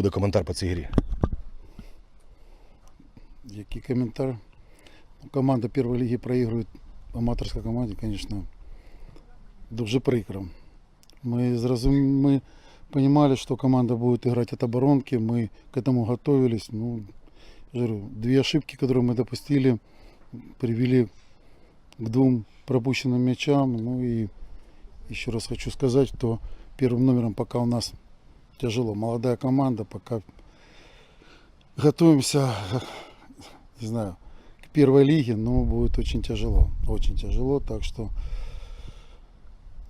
буде коментар по цій грі? Який коментар? Ну, Команда первой лиги проигрывает аматорской команде, конечно, дуже прикро. Мы, зразум... мы понимали, что команда будет играть от оборонки, мы к этому готовились. Ну, говорю, две ошибки, которые мы допустили, привели к двум пропущенным мячам. Ну и еще раз хочу сказать, что первым номером пока у нас тяжело. Молодая команда, пока готовимся, не знаю, к первой лиге, но будет очень тяжело. Очень тяжело, так что,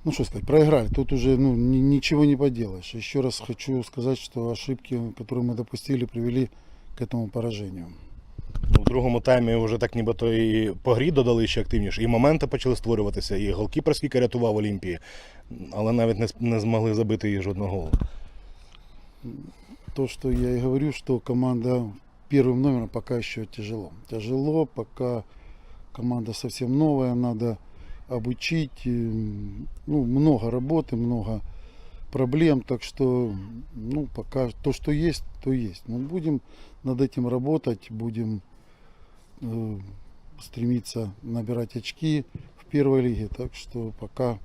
ну что сказать, проиграли. Тут уже ну, ни- ничего не поделаешь. Еще раз хочу сказать, что ошибки, которые мы допустили, привели к этому поражению. Ну, в другому таймі вже так нібито і по грі додали ще активніше, і моменти почали створюватися, і голкіпер скільки рятував Олімпії, але навіть не, с- не змогли забити їй жодного голу. То, что я и говорю, что команда первым номером пока еще тяжело. Тяжело, пока команда совсем новая, надо обучить. Ну, много работы, много проблем, так что, ну, пока то, что есть, то есть. Но будем над этим работать, будем э, стремиться набирать очки в первой лиге, так что пока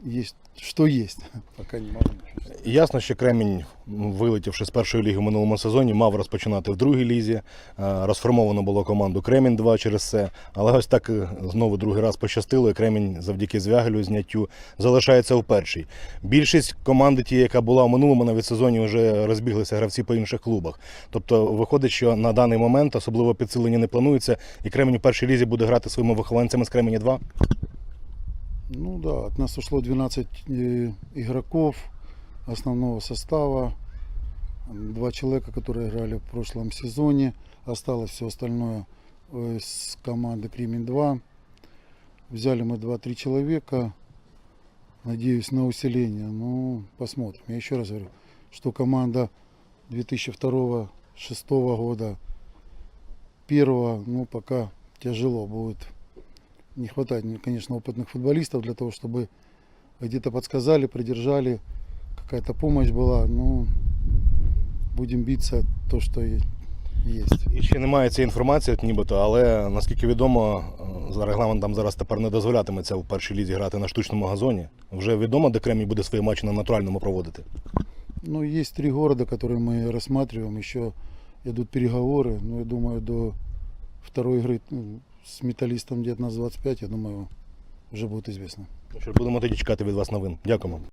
есть, что есть. Пока не сказать. Ясно, що Кремінь, вилетівши з першої ліги в минулому сезоні, мав розпочинати в другій лізі. Е, Розформовано було команду Кремінь 2 через це. Але ось так е, знову другий раз пощастило, і Кремінь завдяки звягелю зняттю залишається у першій. Більшість команди, ті, яка була у минулому навіть сезоні, вже розбіглися гравці по інших клубах. Тобто виходить, що на даний момент особливо підсилення не планується, і Кремінь у першій лізі буде грати своїми вихованцями з Кремені 2. Ну да, от нас ушло 12 э, игроков основного состава. Два человека, которые играли в прошлом сезоне. Осталось все остальное э, с команды Кремень 2. Взяли мы 2-3 человека. Надеюсь на усиление. Ну, посмотрим. Я еще раз говорю, что команда 2002-2006 года, первого, ну, пока тяжело будет не хватает, мне, конечно, опытных футболистов для того, чтобы где-то подсказали, придержали, какая-то помощь была. Ну, будем биться то, что и есть. І ще немає цієї інформації, от нібито, але наскільки відомо, е, за регламентом зараз тепер не дозволятиметься у першій лізі грати на штучному газоні. Вже відомо, де Кремінь буде свої матчі на натуральному проводити. Ну, есть три города, которые мы рассматриваем, еще идут переговоры. Ну, я думаю, до второй игры металістом с нас 19-25, я думаю, вже буде известно. Ну що будемо тоді чекати від вас новин. Дякуємо.